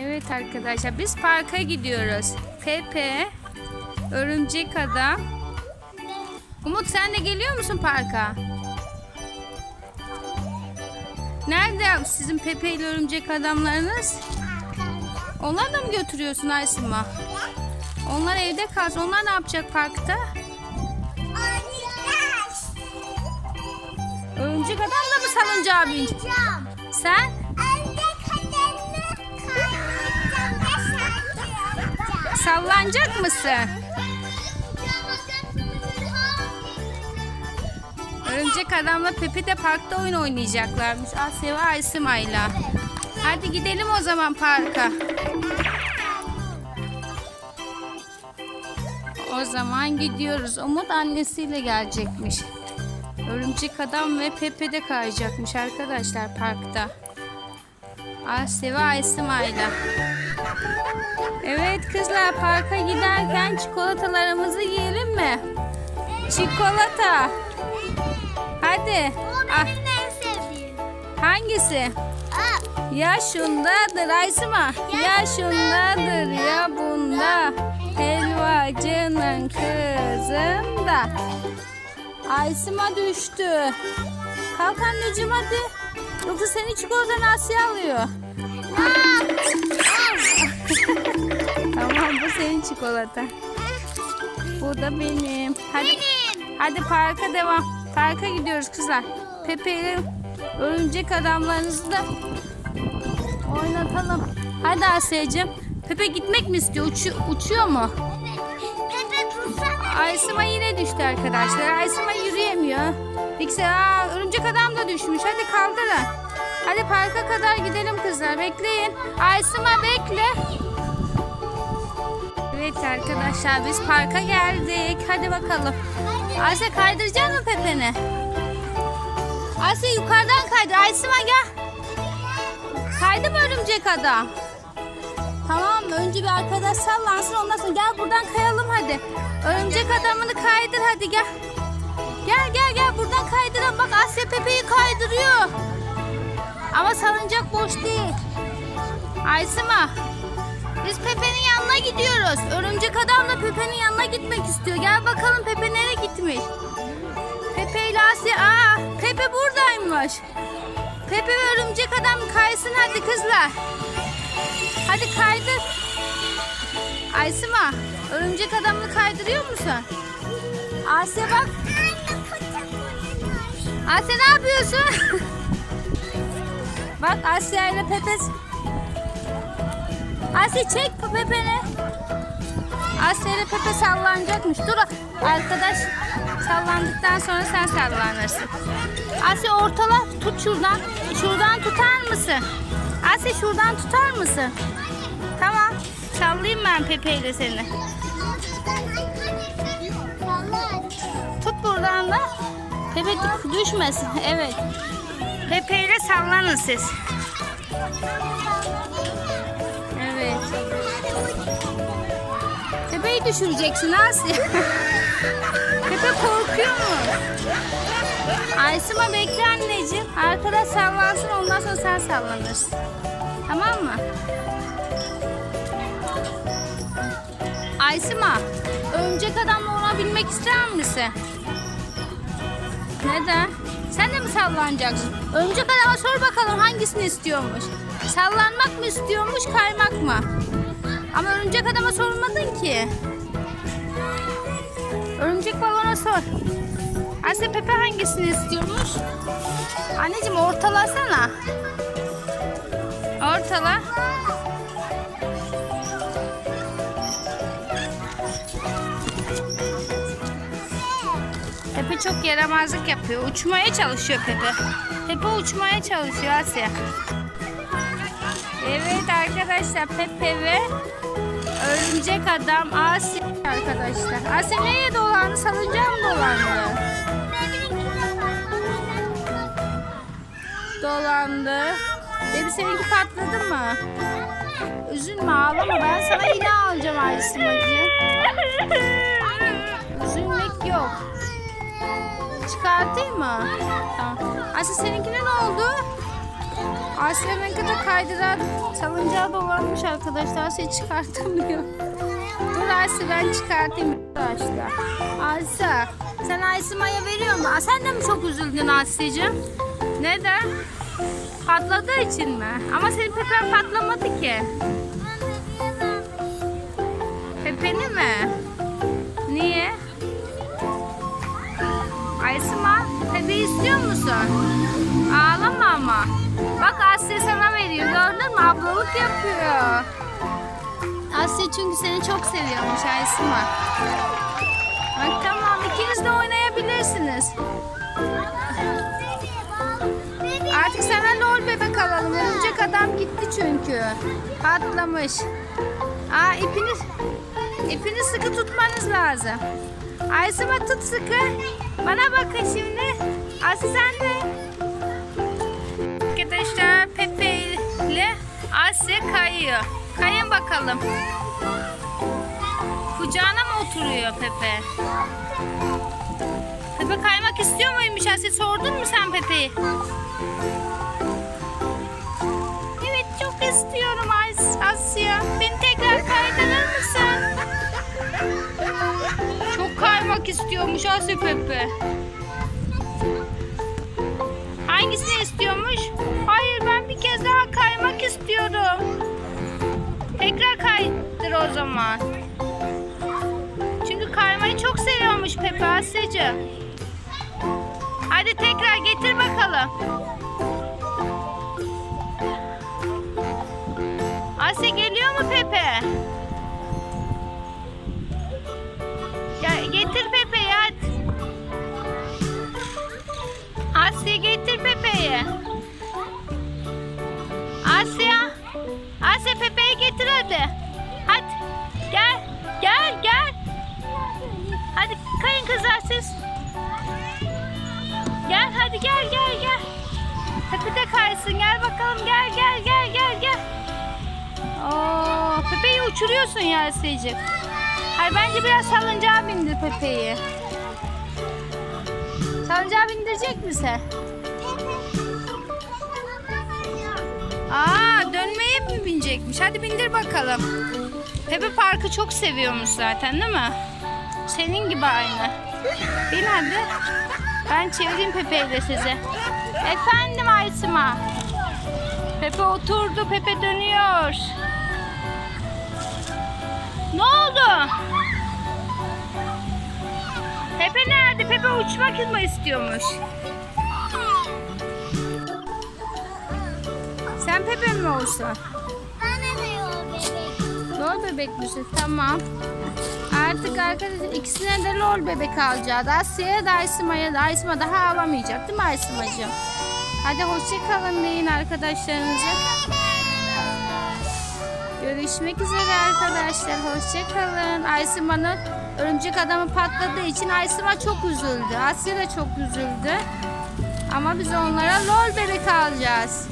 Evet arkadaşlar biz parka gidiyoruz. Pepe, Örümcek Adam. Umut sen de geliyor musun parka? Nerede sizin Pepe ile Örümcek Adamlarınız? Onları da mı götürüyorsun Aysima? Onlar evde kalsın. Onlar ne yapacak parkta? Örümcek Adam da mı salıncağa binecek? Sen? Sallanacak mısın? Örümcek Adam'la Pepe de parkta oyun oynayacaklarmış. Asya ve Aysima'yla. Hadi gidelim o zaman parka. O zaman gidiyoruz. Umut annesiyle gelecekmiş. Örümcek Adam ve Pepe de kayacakmış arkadaşlar parkta. Asya ve Aysima'yla. Evet kızlar parka giderken çikolatalarımızı yiyelim mi? Çikolata. Hadi. Ah, hangisi? Ya şundadır Aysima. Ya şundadır ya bunda. Helvacının kızında. Aysima düştü. Kalk anneciğim hadi. Yoksa seni çikolatan Asya alıyor. Tamam senin çikolata. Bu da benim. Hadi, hadi parka devam. Parka gidiyoruz kızlar. Pepe ile örümcek adamlarınızı da oynatalım. Hadi Asya'cığım. Pepe gitmek mi istiyor? Uçu- uçuyor mu? Aysima yine düştü arkadaşlar. Aysima yürüyemiyor. Dikse aa, örümcek adam da düşmüş. Hadi kaldırın. Hadi parka kadar gidelim kızlar. Bekleyin. Aysima bekle. Evet arkadaşlar biz parka geldik. Hadi bakalım. Asya kaydıracak mı Pepe'ni? Asya yukarıdan kaydır. Aysima gel. Kaydı mı örümcek adam? Tamam önce bir arkadaş sallansın ondan sonra gel buradan kayalım hadi. Örümcek adamını kaydır hadi gel. Gel gel gel buradan kaydıralım. Bak Asya Pepe'yi kaydırıyor. Ama salıncak boş değil. Aysima biz Pepe'nin yanına gidiyoruz. Örümcek adam da Pepe'nin yanına gitmek istiyor. Gel bakalım Pepe nereye gitmiş? Pepe ile Asya. Aa Pepe buradaymış. Pepe ve örümcek adam kaysın hadi kızlar. Hadi kaydır. Aysima, örümcek adamını kaydırıyor musun? Asya bak. Asya ne yapıyorsun? bak Asya ile Pepe. Asya çek Pepe'ni. Asya ile Pepe sallanacakmış. Dur arkadaş sallandıktan sonra sen sallanırsın. Asya ortala tut şuradan. Şuradan tutar mısın? Asya şuradan tutar mısın? Tamam. Sallayayım ben Pepe ile seni. Tut buradan da. Pepe dü- düşmesin. Evet. Pepe ile sallanın siz. Evet. Pepe'yi düşüreceksin Asya. Pepe korkuyor mu? Aysima bekle anneciğim. Arkadaş sallansın ondan sonra sen sallanırsın. Tamam mı? Aysima, örümcek adamla ona ister misin? Neden? Sen de mi sallanacaksın? Örümcek adama sor bakalım hangisini istiyormuş. Sallanmak mı istiyormuş, kaymak mı? Ama örümcek adama sormadın ki. Örümcek balona sor. Asya Pepe hangisini istiyormuş? Anneciğim ortalasana. Ortala. Çok yaramazlık yapıyor. Uçmaya çalışıyor Pepe. Pepe uçmaya çalışıyor Asya. Evet arkadaşlar Pepe ve Örümcek Adam Asya arkadaşlar. Asya neye dolandı? Salıncağa mı dolandı? Dolandı. Bebi seninki patladı mı? Üzülme ağlama ben sana yine alacağım Aysimacı. Üzülmek yok. Çıkartayım mı? Tamam. Asya seninkine ne oldu? Asya'nınki de kaydıran salıncağı dolanmış arkadaşlar. Asya çıkartamıyor. Dur Asya ben çıkartayım arkadaşlar. Asya sen Aysma'ya veriyor musun? Aa, Sen de mi çok üzüldün Asya'cığım? Neden? Patladığı için mi? Ama senin pepen patlamadı ki. Ablalık yapıyor. Asya çünkü seni çok seviyormuş Aysma. Bak tamam ikiniz de oynayabilirsiniz. Artık sana lol bebek alalım. Örümcek adam gitti çünkü. Patlamış. Aa ipini ipini sıkı tutmanız lazım. Aysima tut sıkı. Bana bakın şimdi. Aslı sen de. Arkadaşlar Pepe ile Asya kayıyor. Kayın bakalım. Kucağına mı oturuyor Pepe? Pepe kaymak istiyor muymuş Asya? Sordun mu sen Pepe'yi? Evet çok istiyorum As- Asya. Beni tekrar kaydırır mısın? Çok kaymak istiyormuş Asya Pepe. Hangisini istiyormuş? Hayır ben bir kez daha kaymak istiyorum. Tekrar kaydır o zaman. Çünkü kaymayı çok seviyormuş Pepe Asya'cığım. Hadi tekrar getir bakalım. Asya getir Pepe'yi. Asya. Asya Pepe'yi getir hadi. Hadi. Gel. Gel gel. Hadi kayın kızlar siz. Gel hadi gel gel gel. Pepe de kaysın. Gel bakalım gel gel gel gel gel. Oo, Pepe'yi uçuruyorsun ya Asya'cığım. Hayır bence biraz salıncağa bindir Pepe'yi. Salıncağa bindirecek misin? Aa dönmeye mi binecekmiş? Hadi bindir bakalım. Pepe parkı çok seviyormuş zaten değil mi? Senin gibi aynı. Bin hadi. Ben çevireyim Pepe ile sizi. Efendim Aysima. Pepe oturdu. Pepe dönüyor. Ne oldu? Pepe nerede? Pepe uçmak mı istiyormuş? Sen Pepe mi olsun? Lol bebek misin? Tamam. Artık arkadaşlar ikisine de lol bebek alacağız. Asya'ya da Aysima'ya da. Aysima daha alamayacak değil mi Aysima'cığım? Hadi hoşçakalın deyin arkadaşlarınıza. Görüşmek üzere arkadaşlar. Hoşçakalın. Aysima'nın örümcek adamı patladığı için Aysima çok üzüldü. Asya da çok üzüldü. Ama biz onlara lol bebek alacağız.